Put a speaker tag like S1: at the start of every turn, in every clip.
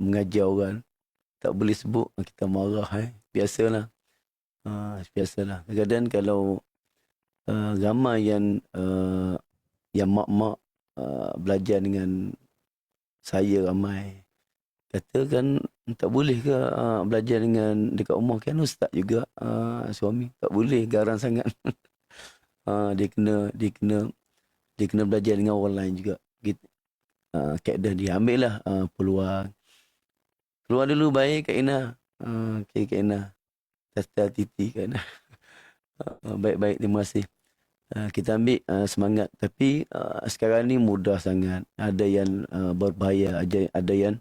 S1: mengajar orang. Tak boleh sebut kita marah eh. Biasalah. Uh, biasalah. Kadang-kadang kalau uh, ramai yang uh, yang mak-mak uh, belajar dengan saya ramai. Katakan tak boleh ke uh, belajar dengan dekat rumah kan ustaz juga uh, suami tak boleh garang sangat. uh, dia kena dia kena dia kena belajar dengan orang lain juga. Gitu. Uh, kaedah dia ambil lah uh, peluang. Keluar dulu baik Kak Ina. Uh, okay Kak Ina. Tata titi Kak Ina. Uh, baik-baik terima kasih. Uh, kita ambil semangat tapi sekarang ni mudah sangat. Ada yang berbahaya, ada, ada yang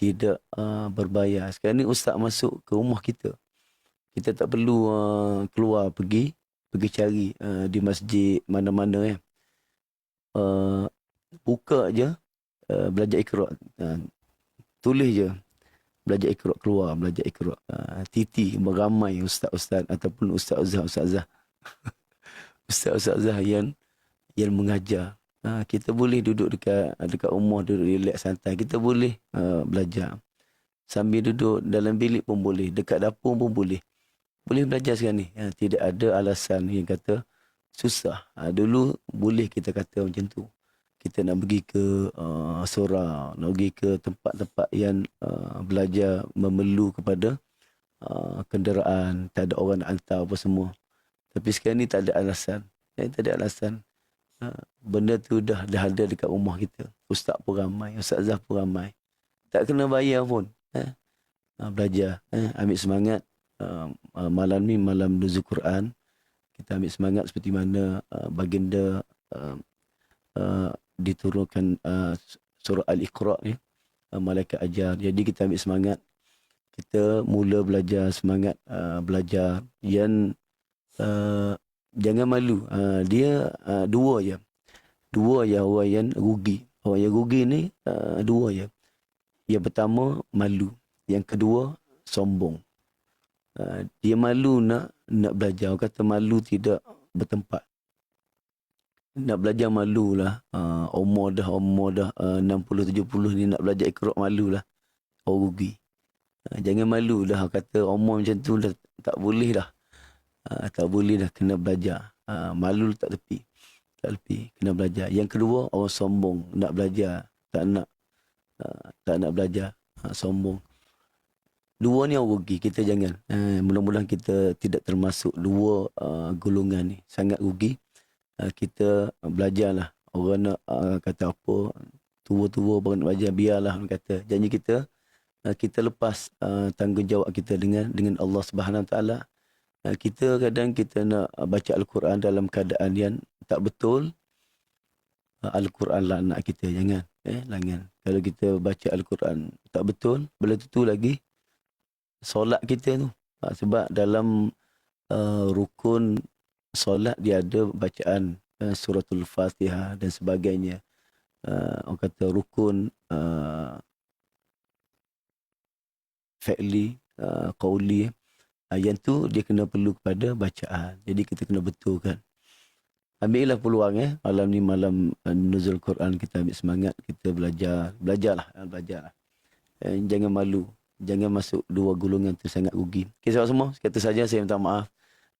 S1: tidak berbahaya. Sekarang ni ustaz masuk ke rumah kita. Kita tak perlu keluar pergi pergi cari di masjid mana-mana ya. Buka je belajar ikra. Uh, tulis je belajar ikra keluar belajar ikra uh, titi beramai ustaz-ustaz ataupun ustaz-ustaz ustazah. Ustaz-ustazah yang yang mengajar. Uh, kita boleh duduk dekat dekat rumah duduk relax santai. Kita boleh uh, belajar. Sambil duduk dalam bilik pun boleh dekat dapur pun boleh. Boleh belajar sekarang ni. Uh, tidak ada alasan yang kata susah. Uh, dulu boleh kita kata macam tu kita nak pergi ke uh, Sora, nak pergi ke tempat-tempat yang uh, belajar memerlu kepada uh, kenderaan, tak ada orang nak hantar apa semua. Tapi sekarang ni tak ada alasan. Eh, tak ada alasan. Uh, benda tu dah, dah ada dekat rumah kita. Ustaz pun ramai, Ustazah pun ramai. Tak kena bayar pun. Eh. Uh, belajar, eh. ambil semangat. Uh, uh, malam ni malam nuzul Quran. Kita ambil semangat seperti mana uh, baginda uh, uh, diturunkan uh, surah Al-Iqra ni uh, malaikat ajar. Jadi kita ambil semangat. Kita mula belajar semangat uh, belajar yang uh, jangan malu. Uh, dia uh, dua je. Dua ya orang yang rugi. Orang yang rugi ni uh, dua ya yang pertama malu. Yang kedua sombong. Uh, dia malu nak nak belajar. Kata malu tidak bertempat nak belajar malu lah. Uh, umur dah, umur dah uh, 60-70 ni nak belajar ikrok malu lah. Oh rugi. Uh, jangan malu dah kata umur macam tu dah tak boleh dah. Uh, tak boleh dah kena belajar. Uh, malu tak tepi. Tak tepi. Kena belajar. Yang kedua orang sombong. Nak belajar. Tak nak. Uh, tak nak belajar. Uh, sombong. Dua ni yang rugi. Kita jangan. Uh, mudah-mudahan kita tidak termasuk dua uh, golongan ni. Sangat rugi. Ah, kita belajarlah. Orang nak uh, kata apa tua-tua baru nak belajar biarlah orang kata. Janji kita uh, kita lepas uh, tanggungjawab kita dengan dengan Allah Subhanahu taala. Uh, kita kadang kita nak baca al-Quran dalam keadaan yang tak betul uh, al-Quran lah anak kita jangan eh jangan kalau kita baca al-Quran tak betul bila tu lagi solat kita tu. Uh, sebab dalam uh, rukun solat dia ada bacaan uh, suratul fatihah dan sebagainya. Uh, orang kata rukun uh, fi'li uh, qawli uh, yang tu dia kena perlu kepada bacaan. Jadi kita kena betulkan. Ambillah peluang eh. Malam ni malam uh, nuzul Quran kita ambil semangat kita belajar. Belajarlah belajarlah. Eh, jangan malu. Jangan masuk dua golongan tu sangat rugi. Okay, semua kata saja saya minta maaf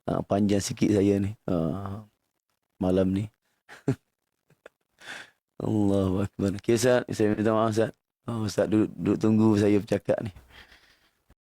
S1: uh, panjang sikit saya ni. Uh, malam ni. Allah Akbar. Okay Ustaz. Saya minta maaf Ustaz. Oh, Ustaz duduk, duduk tunggu saya bercakap ni